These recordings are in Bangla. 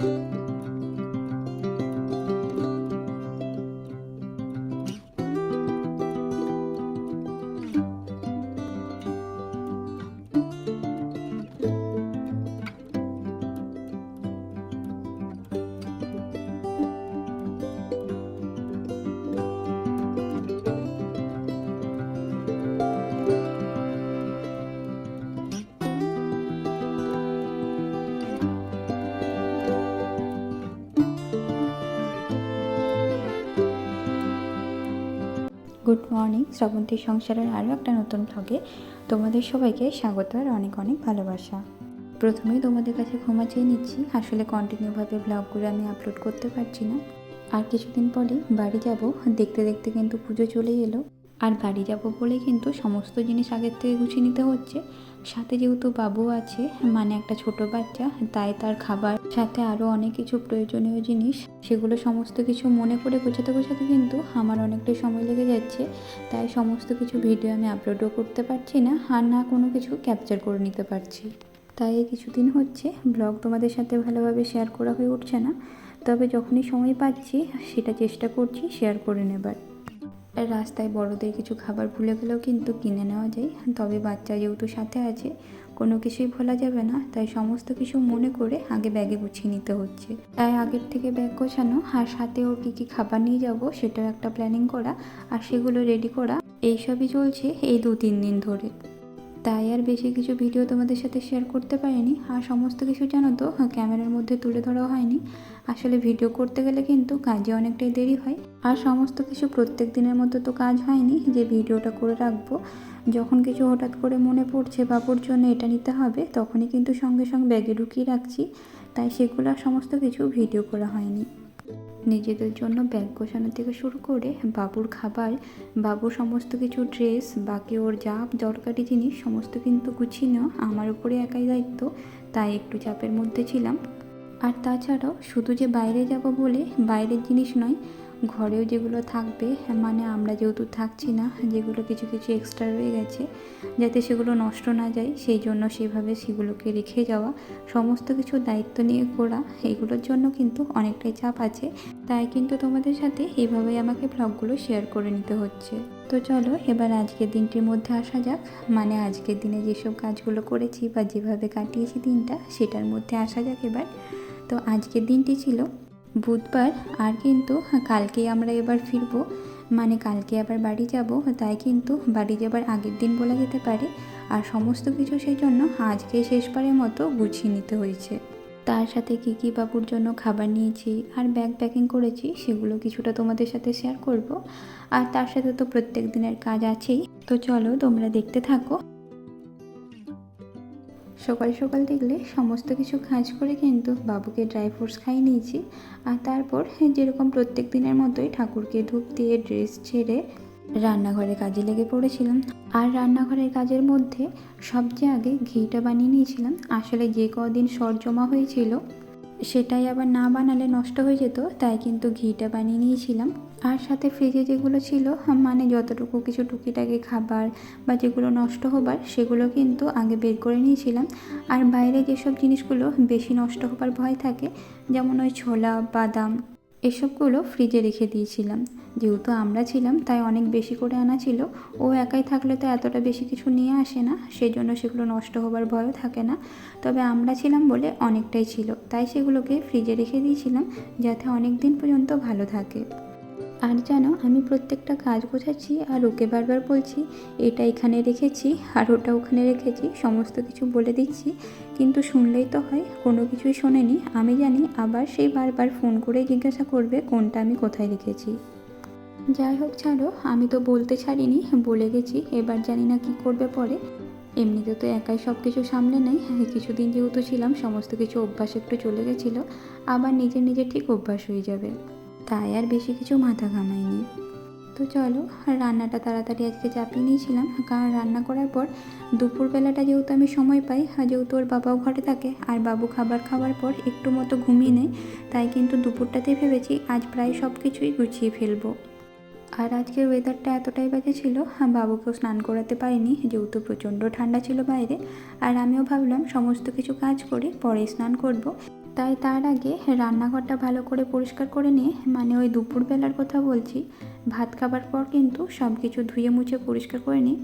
Música গুড মর্নিং শ্রাবন্তী সংসারের আরও একটা নতুন ব্লগে তোমাদের সবাইকে স্বাগত আর অনেক অনেক ভালোবাসা। প্রথমে তোমাদের কাছে ক্ষমা চেয়ে নিচ্ছি, আসলে কন্টিনিউভাবে ব্লগগুলো আমি আপলোড করতে পারছি না। আর কিছুদিন পরে বাড়ি যাব, দেখতে দেখতে কিন্তু পুজো চলেই এলো। আর বাড়ি যাব বলে কিন্তু সমস্ত জিনিস আগের থেকে গুছিয়ে নিতে হচ্ছে। সাথে যেহেতু বাবু আছে মানে একটা ছোট বাচ্চা, তাই তার খাবার সাথে আরও অনেক কিছু প্রয়োজনীয় জিনিস, সেগুলো সমস্ত কিছু মনে করে গোছাতে গোছাতে কিন্তু আমার অনেকটাই সময় লেগে যাচ্ছে। তাই সমস্ত কিছু ভিডিও আমি আপলোডও করতে পারছি না, আর না কোনো কিছু ক্যাপচার করে নিতে পারছি। তাই কিছুদিন হচ্ছে ব্লগ তোমাদের সাথে ভালোভাবে শেয়ার করা হয়ে উঠছে না। তবে যখনই সময় পাচ্ছি, সেটা চেষ্টা করছি শেয়ার করে নেবার। রাস্তায় বড়দের কিছু খাবার ভুলে গেলেও কিন্তু কিনে নেওয়া যায়। তবে বাচ্চা যেহেতু সাথে আছে, কোনো কিছুই ভোলা যাবে না। তাই সমস্ত কিছু মনে করে আগে ব্যাগে গুছিয়ে নিতে হচ্ছে। তাই আগের থেকে ব্যাগ গোছানো আর সাথে ওর কী কী খাবার নিয়ে যাব সেটাও একটা প্ল্যানিং করা আর সেগুলো রেডি করা, এইসবই চলছে এই দু তিন দিন ধরে। তাই আর বেশি কিছু ভিডিও তোমাদের সাথে শেয়ার করতে পারিনি। আর সমস্ত কিছু জানো তো ক্যামেরার মধ্যে তুলে ধরা হয়নি। আসলে ভিডিও করতে গেলে কিন্তু কাজে অনেকটাই দেরি হয়। আর সমস্ত কিছু প্রত্যেক দিনের মতো তো কাজ হয়নি, যে ভিডিওটা করে রাখব। যখন কিছু হঠাৎ করে মনে পড়ছে বাবুর জন্য এটা নিতে হবে, তখনই কিন্তু সঙ্গে সঙ্গে ব্যাগে ঢুকিয়ে রাখছি। তাই সেগুলো সমস্ত কিছু ভিডিও করা হয়নি। নিজেদের জন্য ব্যাগ গোছানো থেকে শুরু করে বাবুর খাবার, বাবুর সমস্ত কিছু ড্রেস, বাকি ওর যা দরকারি জিনিস সমস্ত কিন্তু গুছিয়ে নেওয়া আমার উপরে একাই দায়িত্ব, তাই একটু চাপের মধ্যে ছিলাম। আর তাছাড়াও শুধু যে বাইরে যাব বলে বাইরের জিনিস নয় ঘরেও যেগুলো থাকবে মানে আমরা যেহেতু থাকছি না, যেগুলো কিছু কিছু এক্সট্রা রয়ে গেছে, যাতে সেগুলো নষ্ট না যায়, সেই জন্য সেভাবে সেগুলোকে রেখে যাওয়া, সমস্ত কিছু দায়িত্ব নিয়ে করা, এগুলোর জন্য কিন্তু অনেকটাই চাপ আছে। তাই কিন্তু তোমাদের সাথে এভাবেই আমাকে ব্লগগুলো শেয়ার করে নিতে হচ্ছে। তো চলো, এবার আজকের দিনটির মধ্যে আসা যাক। মানে আজকের দিনে যেসব কাজগুলো করেছি বা যেভাবে কাটিয়েছি দিনটা, সেটার মধ্যে আসা যাক এবার। তো আজকের দিনটি ছিল বুধবার আর কিন্তু কালকেই আমরা এবার ফিরবো। মানে কালকে আবার বাড়ি যাব, তাই কিন্তু বাড়ি যাবার আগের দিন বলা যেতে পারে। আর সমস্ত কিছু সেই জন্য আজকে শেষবারের মতো গুছিয়ে নিতে হয়েছে। তার সাথে কী কী বাবুর জন্য খাবার নিয়েছি আর ব্যাগ প্যাকিং করেছি, সেগুলো কিছুটা তোমাদের সাথে শেয়ার করব। আর তার সাথে তো প্রত্যেক দিনের কাজ আছেই। তো চলো তোমরা দেখতে থাকো। সকাল সকাল দেখলে সমস্ত কিছু কাজ করে কিন্তু বাবুকে ড্রাই ফ্রুটস খাইয়ে নিয়েছি। আর তারপর যেরকম প্রত্যেক দিনের মতোই ঠাকুরকে ধূপ দিয়ে ড্রেস ছেড়ে রান্নাঘরে কাজে লেগে পড়েছিলাম। আর রান্নাঘরের কাজের মধ্যে সবচেয়ে আগে ঘিটা বানিয়ে নিয়েছিলাম। আসলে যে কদিন সর জমা হয়েছিল, সেটাই আবার না বানালে নষ্ট হয়ে যেত, তাই কিন্তু ঘিটা বানিয়ে নিয়েছিলাম। আর সাথে ফ্রিজে যেগুলো ছিল মানে যতটুকু কিছু টুকিটাকি খাবার বা যেগুলো নষ্ট হবার, সেগুলো কিন্তু আগে বের করে নিয়েছিলাম। আর বাইরে যেসব জিনিসগুলো বেশি নষ্ট হবার ভয় থাকে, যেমন ওই ছোলা, বাদাম, এসবগুলো ফ্রিজে রেখে দিয়েছিলাম। যেহেতু আমরা ছিলাম, তাই অনেক বেশি করে আনা ছিল। ও একাই থাকলে তো এতটা বেশি কিছু নিয়ে আসে না সেই জন্য সেগুলো নষ্ট হবার ভয়ও থাকে না। তবে আমরা ছিলাম বলে অনেকটাই ছিল, তাই সেগুলোকে ফ্রিজে রেখে দিয়েছিলাম, যাতে অনেক দিন পর্যন্ত ভালো থাকে। আর যেন আমি প্রত্যেকটা কাজ বোঝাচ্ছি আর ওকে বারবার বলছি, এটা এখানে রেখেছি আর ওটা ওখানে রেখেছি, সমস্ত কিছু বলে দিচ্ছি। কিন্তু শুনলেই তো হয়, কোনো কিছুই শোনেনি। আমি জানি আবার সেই বারবার ফোন করে জিজ্ঞাসা করবে কোনটা আমি কোথায় রেখেছি। যাই হোক, ছাড়ো, আমি তো বলতে ছাড়িনি, বলে গেছি, এবার জানি না কি করবে পরে। এমনিতে তো একাই সব কিছু সামলে নেই কিছুদিন যেহেতু ছিলাম, সমস্ত কিছু অভ্যাস একটু চলে গেছিল, আবার নিজে নিজে ঠিক অভ্যাস হয়ে যাবে। তাই আর বেশি কিছু মাথা ঘামাইনি। তো চলো, রান্নাটা তাড়াতাড়ি আজকে চাপিয়ে নিয়েছিলাম, কারণ রান্না করার পর দুপুরবেলাটা যেহেতু আমি সময় পাই, আর যেহেতু ওর বাবাও ঘরে থাকে, আর বাবু খাবার খাওয়ার পর একটু মতো ঘুমিয়ে নেয়, তাই কিন্তু দুপুরটাতে ভেবেছি আজ প্রায় সব কিছুই গুছিয়ে ফেলব। আর আজকের ওয়েদারটা এতটাই বাজে ছিল, বাবুকেও স্নান করাতে পারিনি, যেহেতু প্রচণ্ড ঠান্ডা ছিল বাইরে, আর আমিও ভাবলাম সমস্ত কিছু কাজ করে পরে স্নান করব। তাই তার আগে রান্নাঘরটা ভালো করে পরিষ্কার করে নিয়ে মানে ওই দুপুরবেলার কথা বলছি ভাত খাবার পর কিন্তু সব কিছু ধুয়ে মুছে পরিষ্কার করে নিই।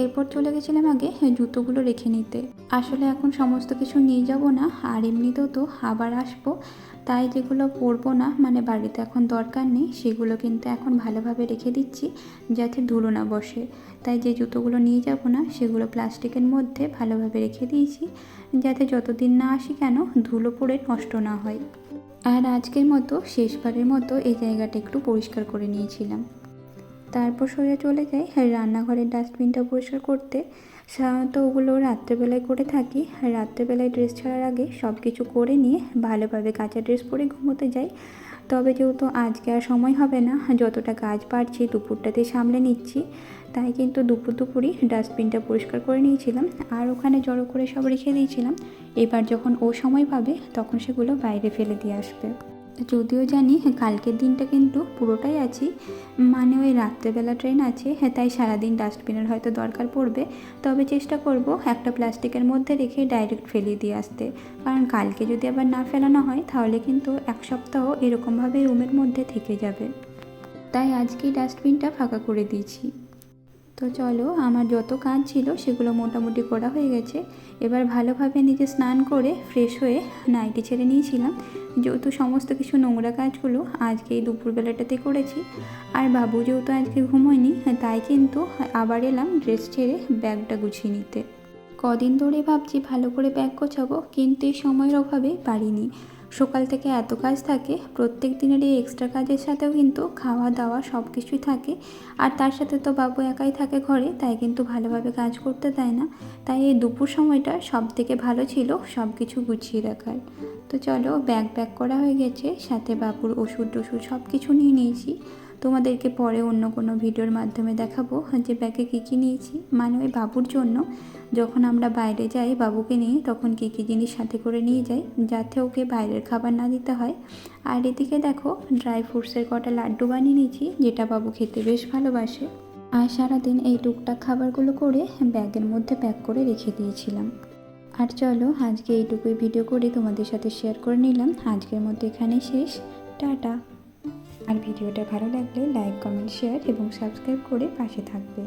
এরপর চলে গেছিলাম আগে জুতোগুলো রেখে নিতে। আসলে এখন সমস্ত কিছু নিয়ে যাব না, আর এমনিতেও তো আবার আসব। তাই যেগুলো পরবো না মানে বাড়িতে এখন দরকার নেই, সেগুলো কিন্তু এখন ভালোভাবে রেখে দিচ্ছি, যাতে ধুলো না বসে। তাই যে জুতোগুলো নিয়ে যাব না, সেগুলো প্লাস্টিকের মধ্যে ভালোভাবে রেখে দিয়েছি, যাতে যতদিন না আসি কেন ধুলো পড়ে নষ্ট না হয়। আর আজকের মতো, শেষবারের মতো এই জায়গাটা একটু পরিষ্কার করে নিয়েছিলাম। তারপর সোজা চলে যাই রান্নাঘরের ডাস্টবিনটা পরিষ্কার করতে। সাধারণত ওগুলো রাত্রেবেলায় করে থাকি। রাত্রেবেলায় ড্রেস ছাড়ার আগে সব কিছু করে নিয়ে ভালোভাবে কাঁচা ড্রেস পরে ঘুমোতে যাই। তবে যেহেতু আজকে আর সময় হবে না, যতটা কাজ পারছি দুপুরটাতে সামলে নিচ্ছি। তাই কিন্তু দুপুর দুপুরই ডাস্টবিনটা পরিষ্কার করে নিয়েছিলাম। আর ওখানে জড়ো করে সব রেখে দিয়েছিলাম। এবার যখন ও সময় পাবে, তখন সেগুলো বাইরে ফেলে দিয়ে আসবে। যদিও জানি কালকের দিনটা কিন্তু পুরোটাই আছি। মানে ওই রাত্রেবেলা ট্রেন আছে হ্যাঁ তাই সারাদিন ডাস্টবিনের হয়তো দরকার পড়বে। তবে চেষ্টা করব একটা প্লাস্টিকের মধ্যে রেখে ডাইরেক্ট ফেলে দিয়ে আসতে। কারণ কালকে যদি আবার না ফেলানো হয়, তাহলে কিন্তু এক সপ্তাহ এরকমভাবে রুমের মধ্যে থেকে যাবে। তাই আজকেই ডাস্টবিনটা ফাঁকা করে দিয়েছি। তো চলো, আমার যত কাজ ছিল সেগুলো মোটামুটি করা হয়ে গেছে। এবার ভালোভাবে নিজে স্নান করে ফ্রেশ হয়ে নাইটি ছেড়ে নিয়েছিলাম। যেহেতু সমস্ত কিছু নোংরা কাজগুলো আজকে এই দুপুরবেলাটাতে করেছি। আর বাবু যেহেতু আজকে ঘুমোয়নি তাই কিন্তু আবার এলাম ড্রেস ছেড়ে ব্যাগটা গুছিয়ে নিতে। কদিন ধরে ভাবছি ভালো করে ব্যাগ গোছাবো, কিন্তু এই সময়ের অভাবে পারিনি। সকাল থেকে এত কাজ থাকে, প্রত্যেক দিনের এই এক্সট্রা কাজের সাথেও কিন্তু খাওয়া দাওয়া সব কিছুই থাকে। আর তার সাথে তো বাবু একাই থাকে ঘরে, তাই কিন্তু ভালোভাবে কাজ করতে দেয় না। তাই এই দুপুর সময়টা সব থেকে ভালো ছিল সব কিছু গুছিয়ে রাখার। তো চলো ব্যাগ ব্যাগ করা হয়ে গেছে, সাথে বাবুর ওষুধ টষুধ সব কিছু নিয়ে নিয়েছি। তোমাদেরকে পরে অন্য কোনো ভিডিওর মাধ্যমে দেখাবো যে ব্যাগে কী কী নিয়েছি। মানে ওই বাবুর জন্য যখন আমরা বাইরে যাই বাবুকে নিয়ে, তখন কী কী জিনিস সাথে করে নিয়ে যাই, যাতে ওকে বাইরের খাবার না দিতে হয়। আর এদিকে দেখো, ড্রাই ফ্রুটসের কটা লাড্ডু বানিয়ে নিয়েছি, যেটা বাবু খেতে বেশ ভালোবাসে। আর সারাদিন এই টুকটাক খাবারগুলো করে ব্যাগের মধ্যে প্যাক করে রেখে দিয়েছিলাম। আর চলো, আজকে এইটুকুই ভিডিও করে তোমাদের সাথে শেয়ার করে নিলাম। আজকের মতো এখানেই শেষ। টাটা। আর ভিডিওটা ভালো লাগলে লাইক কমেন্ট শেয়ার এবং সাবস্ক্রাইব করে পাশে থাকবে।